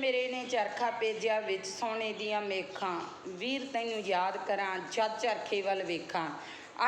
ਮੇਰੇ ਨੇ ਚਰਖਾ ਭੇਜਿਆ ਵਿੱਚ ਸੋਨੇ ਦੀਆਂ ਮੇਖਾਂ। ਵੀਰ, ਤੈਨੂੰ ਯਾਦ ਕਰਾਂ, ਜਦ ਚਰਖੇ ਵੱਲ ਵੇਖਾਂ।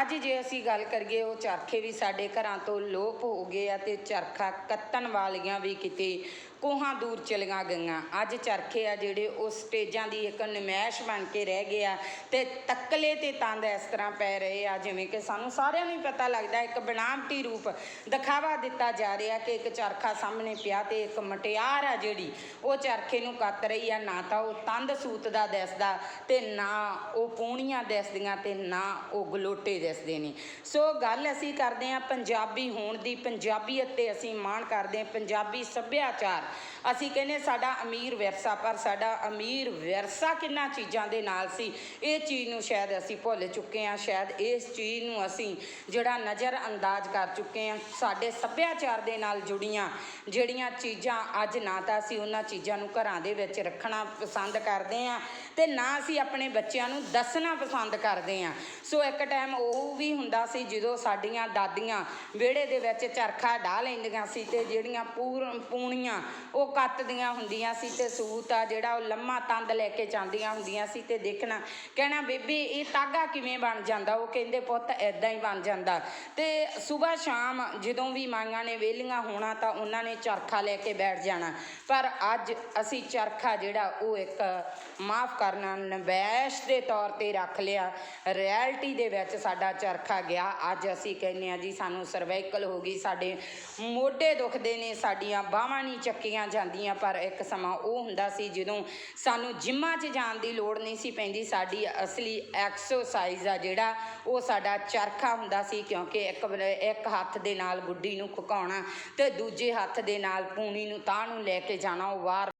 ਅੱਜ ਜੇ ਅਸੀਂ ਗੱਲ ਕਰੀਏ, ਉਹ ਚਰਖੇ ਵੀ ਸਾਡੇ ਘਰਾਂ ਤੋਂ ਲੋਪ ਹੋ ਗਏ ਆ ਤੇ ਚਰਖਾ ਕੱਤਣ ਵਾਲੀਆਂ ਵੀ ਕਿਤੇ ਕੋਹਾਂ ਦੂਰ ਚਲੀਆਂ ਗਈਆਂ। ਅੱਜ ਚਰਖੇ ਆ ਜਿਹੜੇ ਉਹ ਸਟੇਜਾਂ ਦੀ ਇੱਕ ਨਮੈਸ਼ ਬਣ ਕੇ ਰਹਿ ਗਏ ਆ ਤੇ ਤੱਕਲੇ ਤੇ ਤੰਦ ਇਸ ਤਰ੍ਹਾਂ ਪੈ ਰਹੇ ਆ, ਜਿਵੇਂ ਕਿ ਸਾਨੂੰ ਸਾਰਿਆਂ ਨੂੰ ਹੀ ਪਤਾ ਲੱਗਦਾ ਇੱਕ ਬਣਾਵਟੀ ਰੂਪ ਦਿਖਾਵਾ ਦਿੱਤਾ ਜਾ ਰਿਹਾ ਕਿ ਇੱਕ ਚਰਖਾ ਸਾਹਮਣੇ ਪਿਆ ਤੇ ਇੱਕ ਮਟਿਆਰ ਆ ਜਿਹੜੀ, ਉਹ ਚਰਖੇ ਨੂੰ ਕੱਤ ਰਹੀ ਆ, ਨਾ ਤਾਂ ਉਹ ਤੰਦ ਸੂਤ ਦਾ ਦਿਸਦਾ ਤੇ ਨਾ ਉਹ ਪੂਣੀਆਂ ਦਿਸਦੀਆਂ ਤੇ ਨਾ ਉਹ ਗਲੋਟੇ ਦਿਸਦੇ ਨੇ। ਸੋ ਗੱਲ ਅਸੀਂ ਕਰਦੇ ਆ ਪੰਜਾਬੀ ਹੋਣ ਦੀ ਪੰਜਾਬੀਅਤ ਤੇ ਅਸੀਂ ਮਾਣ ਕਰਦੇ ਆ ਪੰਜਾਬੀ ਸੱਭਿਆਚਾਰ ਅਸੀਂ ਕਹਿੰਦੇ ਸਾਡਾ ਅਮੀਰ ਵਿਰਸਾ, ਪਰ ਸਾਡਾ ਅਮੀਰ ਵਿਰਸਾ ਕਿੰਨਾ ਚੀਜ਼ਾਂ ਦੇ ਨਾਲ ਸੀ? ਇਹ ਚੀਜ਼ ਨੂੰ ਸ਼ਾਇਦ ਅਸੀਂ ਭੁੱਲ ਚੁੱਕੇ ਹਾਂ, ਸ਼ਾਇਦ ਇਸ ਚੀਜ਼ ਨੂੰ ਅਸੀਂ ਜਿਹੜਾ ਨਜ਼ਰ ਅੰਦਾਜ਼ ਕਰ ਚੁੱਕੇ ਹਾਂ, ਸਾਡੇ ਸੱਭਿਆਚਾਰ ਦੇ ਨਾਲ ਜੁੜੀਆਂ ਜਿਹੜੀਆਂ ਚੀਜ਼ਾਂ ਅੱਜ ਨਾ ਤਾਂ ਅਸੀਂ ਉਹਨਾਂ ਚੀਜ਼ਾਂ ਨੂੰ ਘਰਾਂ ਦੇ ਵਿੱਚ ਰੱਖਣਾ ਪਸੰਦ ਕਰਦੇ ਹਾਂ ਤੇ ਨਾ ਅਸੀਂ ਆਪਣੇ ਬੱਚਿਆਂ ਨੂੰ ਦੱਸਣਾ ਪਸੰਦ ਕਰਦੇ ਹਾਂ। ਸੋ ਇੱਕ ਟਾਈਮ ਉਹ ਵੀ ਹੁੰਦਾ ਸੀ ਜਦੋਂ ਸਾਡੀਆਂ ਦਾਦੀਆਂ ਵਿਹੜੇ ਦੇ ਵਿੱਚ ਚਰਖਾ ਢਾ ਲੈਂਦੀਆਂ ਸੀ ਤੇ ਜਿਹੜੀਆਂ ਪੂਰ ਪੂਣੀਆਂ ਉਹ ਕੱਤਦੀਆਂ ਹੁੰਦੀਆਂ ਸੀ ਤੇ ਸੂਤ ਆ ਜਿਹੜਾ ਉਹ ਲੰਮਾ ਤੰਦ ਲੈ ਕੇ ਜਾਂਦੀਆਂ ਹੁੰਦੀਆਂ ਸੀ ਤੇ ਦੇਖਣਾ, ਕਹਿਣਾ, ਬੇਬੇ, ਇਹ ਤਾਗਾ ਕਿਵੇਂ ਬਣ ਜਾਂਦਾ? ਉਹ ਕਹਿੰਦੇ, ਪੁੱਤ ਐਦਾਂ ਹੀ ਬਣ ਜਾਂਦਾ। ਤੇ ਸਵੇਰ ਸ਼ਾਮ ਜਦੋਂ ਵੀ ਮਾਈਆਂ ਨੇ ਵਿਹਲੀਆਂ ਹੋਣਾ ਤਾਂ ਉਹਨਾਂ ਨੇ ਚਰਖਾ ਲੈ ਕੇ ਬੈਠ ਜਾਣਾ। ਪਰ ਅੱਜ ਅਸੀਂ ਚਰਖਾ ਜਿਹੜਾ ਉਹ ਇੱਕ ਮਾਫ ਕਰਨਾ, ਨਵੈਸ਼ ਦੇ ਤੌਰ ਤੇ ਰੱਖ ਲਿਆ। ਰਿਐਲਿਟੀ ਦੇ ਵਿੱਚ ਸਾਡਾ ਚਰਖਾ ਗਿਆ। ਅੱਜ ਅਸੀਂ ਕਹਿੰਦੇ ਆ ਜੀ, ਸਾਨੂੰ ਸਰਵਾਈਕਲ ਹੋ ਗਈ। ਸਾਡੇ ਮੋਢੇ ਦੁਖਦੇ ਨੇ, ਸਾਡੀਆਂ ਬਾਹਾਂ ਨਹੀਂ ਚੱਕੀ ਚੱਕੀਆਂ ਜਾਂਦੀਆਂ, ਪਰ ਇੱਕ ਸਮਾਂ ਉਹ ਹੁੰਦਾ ਸੀ ਜਦੋਂ ਸਾਨੂੰ ਜਿੰਮਾਂ 'ਚ ਜਾਣ ਦੀ ਲੋੜ ਨਹੀਂ ਸੀ ਪੈਂਦੀ। ਸਾਡੀ ਅਸਲੀ ਐਕਸਰਸਾਈਜ਼ ਆ ਜਿਹੜਾ, ਉਹ ਸਾਡਾ ਚਰਖਾ ਹੁੰਦਾ ਸੀ, ਕਿਉਂਕਿ ਇੱਕ ਇੱਕ ਹੱਥ ਦੇ ਨਾਲ ਗੁੱਡੀ ਨੂੰ ਖੁਕਾਉਣਾ ਤੇ ਦੂਜੇ ਹੱਥ ਦੇ ਨਾਲ ਪੂਣੀ ਨੂੰ ਤਾਂ ਨੂੰ ਲੈ ਕੇ ਜਾਣਾ, ਉਹ ਵਾਰ